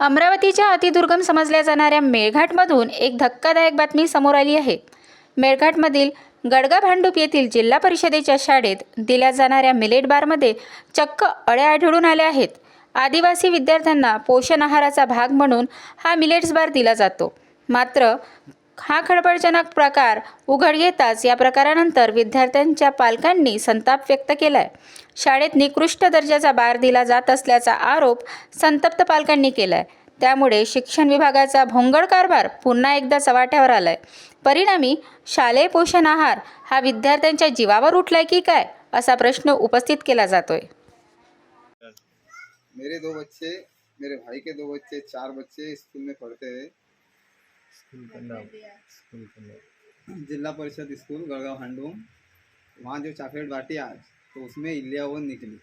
अमरावतीच्या अतिदुर्गम समजल्या जाणाऱ्या मेळघाटमधून एक धक्कादायक बातमी समोर आली आहे. मेळघाटमधील गडगा भांडूप येथील जिल्हा परिषदेच्या शाळेत दिल्या जाणाऱ्या मिलेट बारमध्ये चक्क अळ्या आढळून आल्या आहेत. आदिवासी विद्यार्थ्यांना पोषण आहाराचा भाग म्हणून हा मिलेट्स बार दिला जातो. मात्र हा खळबळजनक प्रकार उघड येताच या प्रकारानंतर विद्यार्थ्यांच्या पालकांनी संताप व्यक्त केलाय. शाळेत निकृष्ट दर्जाचा बार दिला जात असल्याचा आरोप संतप्त पालकांनी केलाय. त्यामुळे शिक्षण विभागाचा भोंगळ कारभार पुन्हा एकदा चवाट्यावर आलाय. परिणामी शालेय पोषण आहार हा विद्यार्थ्यांच्या जीवावर उठलाय की काय असा प्रश्न उपस्थित केला जातोय. मेरे दो बच्चे मेरे भाई के दो बच्चे चार बच्चे स्कूल में पढ़ते हैं। स्कूल का नाम स्कूल का नाम जिला परिषद स्कूल, गड़गांव हांडूम। वहाँ जो चॉकलेट बांटी आज तो उसमें इलियावन निकली।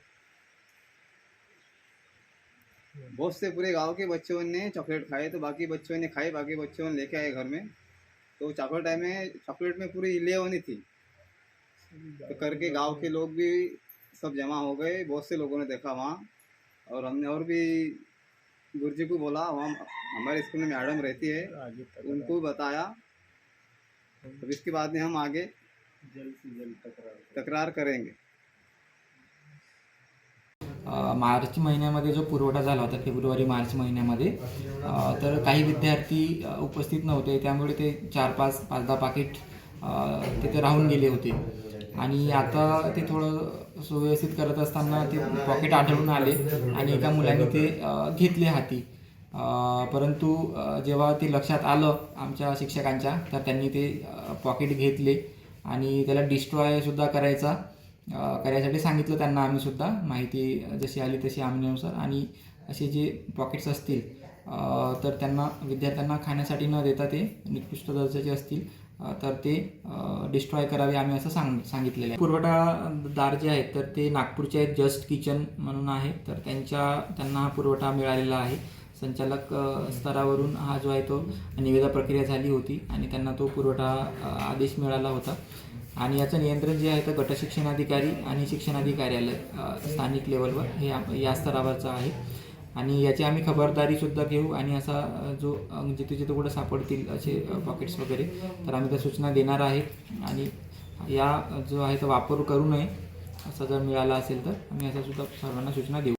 बहुत से पूरे गाँव के बच्चों ने चॉकलेट खाए तो बाकी बच्चों ने खाए, बाकी बच्चों ने लेके आए घर में। तो चॉकलेट में चॉकलेट में पूरी इलियावनी थी। तो करके गाँव के लोग भी सब जमा हो गए, बहुत से लोगों ने देखा वहाँ। और हमने और भी गुरुजी को बोला वहाँ हमारे स्कूल में मैडम रहती है। उनको बताया। अब इसके बाद में हम आगे जल्द से जल्द तक्रार तकरार करेंगे। मार्च महिन्यामध्ये जो पुरवठा झाला होता फेब्रुवारी मार्च महिन्यामध्ये तर काही विद्यार्थी उपस्थित नव्हते. त्यामुळे ते चार पाच पाच दहा पाकिट तिथे राहून गेले होते. आणि आता ते थोडं सुव्यवस्थित करत असताना ते पॉकेट आढळून आले आणि एका मुलाने ते घेतले हाती. परंतु जेव्हा ते लक्षात आलं आमच्या शिक्षकांच्या तर त्यांनी ते पॉकेट घेतले आणि त्याला डिस्ट्रॉयसुद्धा करायचा करायसाठी सांगितलं त्यांना आम्ही सुद्धा. माहिती जशी आली तशी आमनेनुसार आणि असे जे पॉकेट्स असतील तर त्यांना विद्यार्थ्यांना खाण्यासाठी न देता ते निकृष्ट दर्जाचे असतील. तर ते डिस्ट्रॉय करावे आम्ही असं सांग सांगितलेलं आहे. पुरवठादार जे आहेत तर ते नागपूरचे आहेत जस्ट किचन म्हणून आहे. तर त्यांच्या त्यांना हा पुरवठा मिळालेला आहे. संचालक स्तरावरून हा जो आहे तो निवेदा प्रक्रिया झाली होती आणि त्यांना तो पुरवठा आदेश मिळाला होता. आणि याचं नियंत्रण जे आहे तर गटशिक्षणाधिकारी आणि शिक्षणाधिकार्यालय स्थानिक लेवलवर हे या स्तरावरचं आहे. आणि याची आम्ही खबरदारीसुद्धा घेऊ आणि असा जो जिथे जिथे कुठं सापडतील असे पॉकेट्स वगैरे तर आम्ही त्या सूचना देणार आहेत आणि या जो आहे तो वापर करू नये असा जर मिळाला असेल तर आम्ही असा सुद्धा सर्वांना सूचना देऊ.